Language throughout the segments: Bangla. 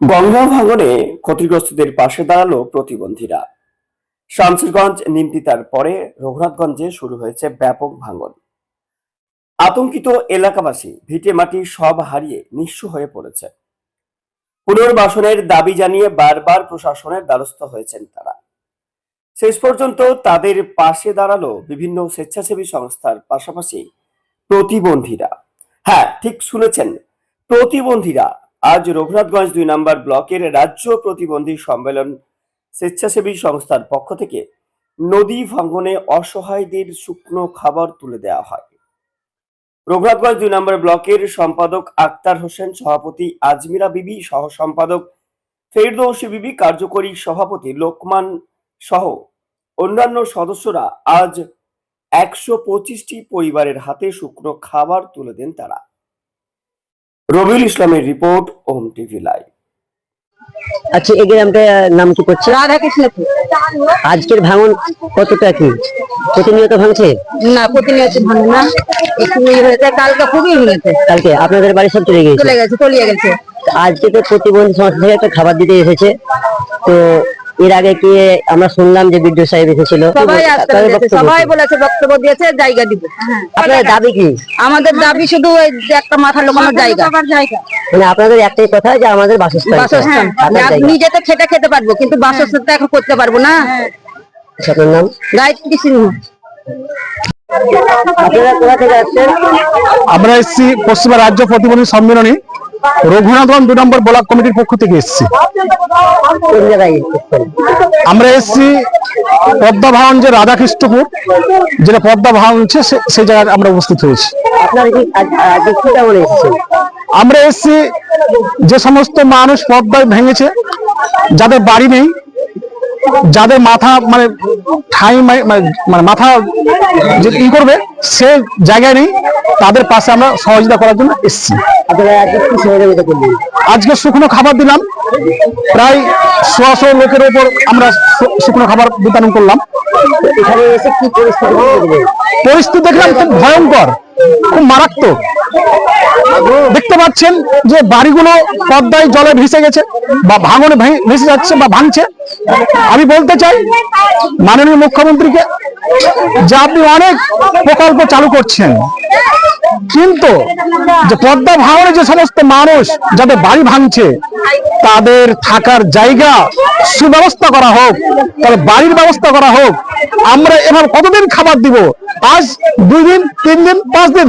গঙ্গা ক্ষতিগ্রস্তদের পাশে দাঁড়াল প্রতিবন্ধীরা। শামসিরগঞ্জ নিমতিতার পরে রঘুনাথগঞ্জে শুরু হয়েছে ব্যাপক ভাঙন। আতঙ্কিত এলাকাবাসী ভিটে মাটি সব হারিয়ে নিঃস্ব হয়ে পড়েছে। পুনর্বাসনের দাবি জানিয়ে বারবার প্রশাসনের দ্বারস্থ হয়েছেন তারা। শেষ পর্যন্ত তাদের পাশে দাঁড়াল বিভিন্ন স্বেচ্ছাসেবী সংস্থার পাশাপাশি প্রতিবন্ধীরা। হ্যাঁ ঠিক শুনেছেন। প্রতিবন্ধীরা আজ রঘুনাথগঞ্জ দুই নম্বর ব্লকের রাজ্য প্রতিবন্ধী সম্মেলন স্বেচ্ছাসেবী সংস্থার পক্ষ থেকে নদী ভাঙ্গনে অসহায়দের শুকনো খাবার তুলে দেওয়া হয়। রঘুনাথগঞ্জ দুই নম্বর ব্লকের সম্পাদক আক্তার হোসেন, সভাপতি আজমিরা বিবি সহ সম্পাদক ফেরদৌসি বিবি, কার্যকরী সভাপতি লোকমান সহ অন্যান্য সদস্যরা আজ একশো পঁচিশটি পরিবারের হাতে শুকনো খাবার তুলে দেন তারা। রবিউল ইসলামের রিপোর্ট ওম টিভি লাইভ। আচ্ছা এই গ্রামটার নাম কি করছে? রাধা কৃষ্ণপুর আজকের ভাঙন কতটা কি? প্রতিনিয়ত ভাঙছে? না প্রতিনিয়ত ভাঙে না। একটু ইয়ে হয়েছে কালকে খুবই হয়েছে। কালকে আপনাদের বাড়ি সব চলে গিয়েছে? চলে গেছে তলিয়ে গেছে। আজকে তো প্রতিবন্ধী সংস্থা থেকে একটা খাবার দিতে এসেছে। তো এর আগে কি আমরা শুনলাম যে বিদ্যুৎ সাহেব এসেছিল? সবাই আসতে বলেছে, বক্তব্য সবাই বলেছে বক্তব্য দিয়েছে জায়গা দিব। আপনাদের দাবি কি? আমাদের দাবি শুধু ওই যে একটা মাথা লোকানোর জায়গা। মানে আপনাদের একটাই কথা যে আমাদের বাসস্থান। বাসস্থান। জায়গা। নিজে তো খেটে খেতে পারব কিন্তু বাসস্থান তো এখন করতে পারব না। আচ্ছা, আপনার নাম? গায়ত্রী সিংহ। আপনারা কোথা থেকে আসছেন? আমরা এসেছি পশ্চিমা রাজ্য প্রতিবন্ধী সম্মেলনী। রঘুনাথগঞ্জ দু নম্বর ব্লক কমিটির পক্ষ থেকে এসেছি? আমরা এসছি পদ্মা ভাঙন যে রাধাকৃষ্ণপুর যেটা পদ্মা সে- সেই জায়গায় আমরা উপস্থিত হয়েছি আমরা এসছি যে সমস্ত মানুষ পদ্মায় ভেঙেছে যাদের বাড়ি নেই যাদের মাথা মানে ঠাই মানে- মানে মাথা যে ই করবে সে জায়গায় নেই তাদের পাশে আমরা সহযোগিতা করার জন্য এসেছি। আজকে শুকনো খাবার দিলাম প্রায় সোয়াশো লোকের উপর আমরা শুকনো খাবার বিতরণ করলাম। পরিস্থিতি দেখলাম খুব ভয়ঙ্কর। খুব মারাত্মক। দেখতে পাচ্ছেন যে বাড়িগুলো পদ্মায় জলে ভেসে গেছে বা ভাঙনে ভেসে যাচ্ছে বা ভাঙছে। আমি বলতে চাই, মাননীয় মুখ্যমন্ত্রীকে যে আপনি অনেক প্রকল্প চালু করছেন। কিন্তু যে পদ্মা ভাঙনে যে সমস্ত মানুষ যাদের বাড়ি ভাঙছে, তাদের থাকার জায়গা সুব্যবস্থা করা হোক, তাদের বাড়ির ব্যবস্থা করা হোক, আমরা এভাবে কতদিন খাবার দিব? আজ দুই দিন, তিন দিন, পাঁচ দিন?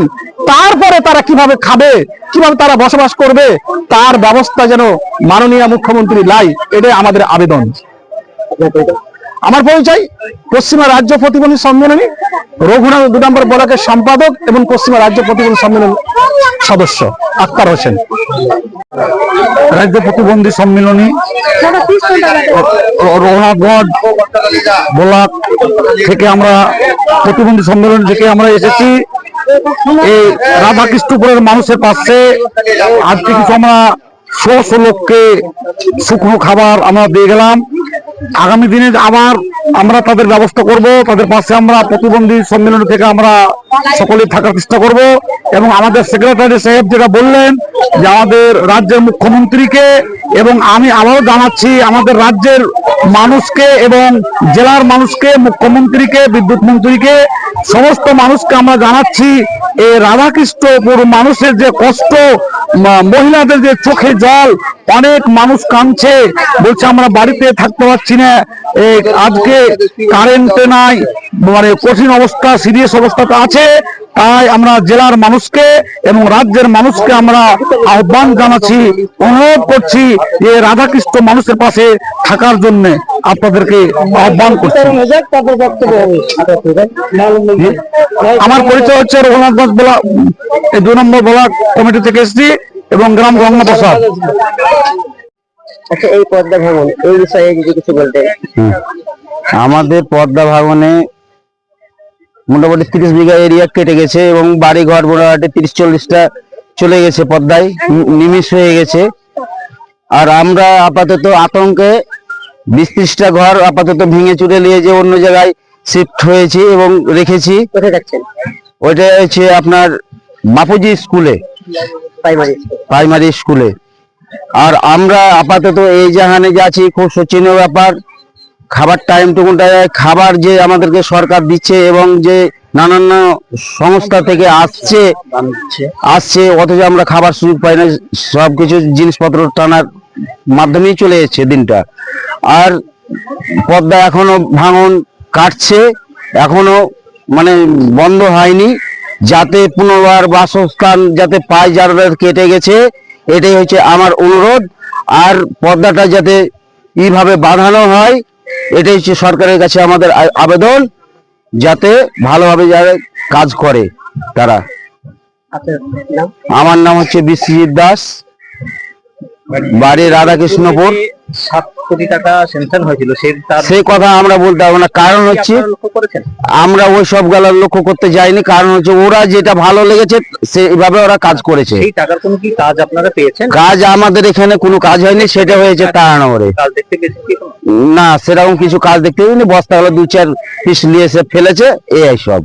তারপরে তারা কীভাবে খাবে? কীভাবে তারা বসবাস করবে? তার ব্যবস্থা যেন মাননীয় মুখ্যমন্ত্রী লাই, এটাই আমাদের আবেদন? আমার পরিচয়, পশ্চিমা রাজ্য প্রতিবন্ধী সম্মেলনী, রঘুনাথ দু নম্বর ব্লকের সম্পাদক এবং পশ্চিমা রাজ্য প্রতিবন্ধী সম্মেলন সদস্য, আক্তার হোসেন। রাজ্য প্রতিবন্ধী সম্মেলনী রঘুনাথগঞ্জ ব্লক থেকে আমরা প্রতিবন্ধী সম্মেলন থেকে আমরা এসেছি। এই রাধাকৃষ্ণপুরের মানুষের পাশে আজকে কিছু আমরা লোককে শুকনো খাবার আমরা দিয়ে গেলাম। আগামী দিনে আবার আমরা তাদের ব্যবস্থা করব, তাদের পাশে আমরা প্রতিবন্ধী সম্মেলন থেকে আমরা সকলে থাকার চেষ্টা করব এবং আমাদের সেক্রেটারি সাহেব যেটা বললেন যে আমাদের রাজ্যের মুখ্যমন্ত্রীকে এবং আমি আবারও জানাচ্ছি আমাদের রাজ্যের মানুষকে এবং জেলার মানুষকে, মুখ্যমন্ত্রীকে, বিদ্যুৎ মন্ত্রীকে, সমস্ত মানুষকে আমরা জানাচ্ছি, এই রাধাকৃষ্ণপুর মানুষের যে কষ্ট মহিলাদের যে চোখে জল, অনেক মানুষ কাঁদছে। বলছে, আমরা বাড়িতে থাকতে পারছি না। আজকে কারেন্ট নাই। মানে কঠিন অবস্থা সিরিয়াস অবস্থাতে আছে। তাই আমরা জেলার মানুষকে এবং রাজ্যের মানুষকে আমরা আহ্বান জানাচ্ছি, অনুরোধ করছি যে রাধাকৃষ্ণ মানুষের পাশে থাকার জন্য আপনাদেরকে আহ্বান করছি? আমার পরিচয় হচ্ছে রঘুনাথগঞ্জ ব্লক এই দুই নম্বর ব্লক কমিটি থেকে এসেছি। এবং গ্রাম গঙ্গা প্রসাদ আচ্ছা এই পদ্মা ভাঙন এই বিষয়ে যদি কিছু বলতেন। আমাদের পদ্মা ভাঙনে মোটামুটি তিরিশ বিঘা এরিয়া কেটে গেছে এবং বাড়ি ঘর মোটামুটি তিরিশ চল্লিশটা চলে গেছে পদ্মায় নিমিষ হয়ে গেছে। আর আমরা আপাতত আতঙ্কে বিশ ত্রিশটা ঘর আপাতত ভেঙে চুরে নিয়ে যে অন্য জায়গায় শিফট হয়েছি এবং রেখেছি। ওইটা হচ্ছে আপনার বাপুজি স্কুলে। প্রাইমারি স্কুলে আর আমরা আপাতত এই জাহানে যাচ্ছি খুব শোচনীয় ব্যাপার। খাবার টাইম টুকুনটা খাবার যে আমাদেরকে সরকার দিচ্ছে এবং যে নানান সংস্থা থেকে আসছে আসছে, অথচ আমরা খাবার সুযোগ পাই না, সবকিছু জিনিসপত্র টানার মাধ্যমেই চলে যাচ্ছে দিনটা। আর পদ্মা এখনও ভাঙন কাটছে, এখনও মানে বন্ধ হয়নি। যাতে পুনর্বার বাসস্থান যাতে পায় যারা কেটে গেছে এটাই হচ্ছে আমার অনুরোধ। আর পদ্মাটা যাতে এইভাবে বাঁধানো হয় এটাই হচ্ছে সরকারের কাছে আমাদের আবেদন যাতে ভালোভাবে যারা কাজ করে তারা। আমার নাম হচ্ছে বিশ্বজিৎ দাস। বাড়ি রাধাকৃষ্ণপুর। সাত কোটি টাকা স্যাংশন হয়েছিল সেই তার সেই কথা আমরা বলতে পারব না। কারণ হচ্ছে আমরা ওই সব গেলা লক্ষ্য করতে যাইনি। কারণ হচ্ছে ওরা যেটা ভালো লেগেছে সেইভাবে ওরা কাজ করেছে। সেই টাকার কোনো কি কাজ আপনারা পেয়েছেন? কাজ আমাদের এখানে কোনো কাজ হয়নি সেটা হয়েছে তারানগরে না সেরকম কিছু কাজ দেখতে পাইনি বস্তা হলো দু চার পিস নিয়ে এসে ফেলেছে এই সব।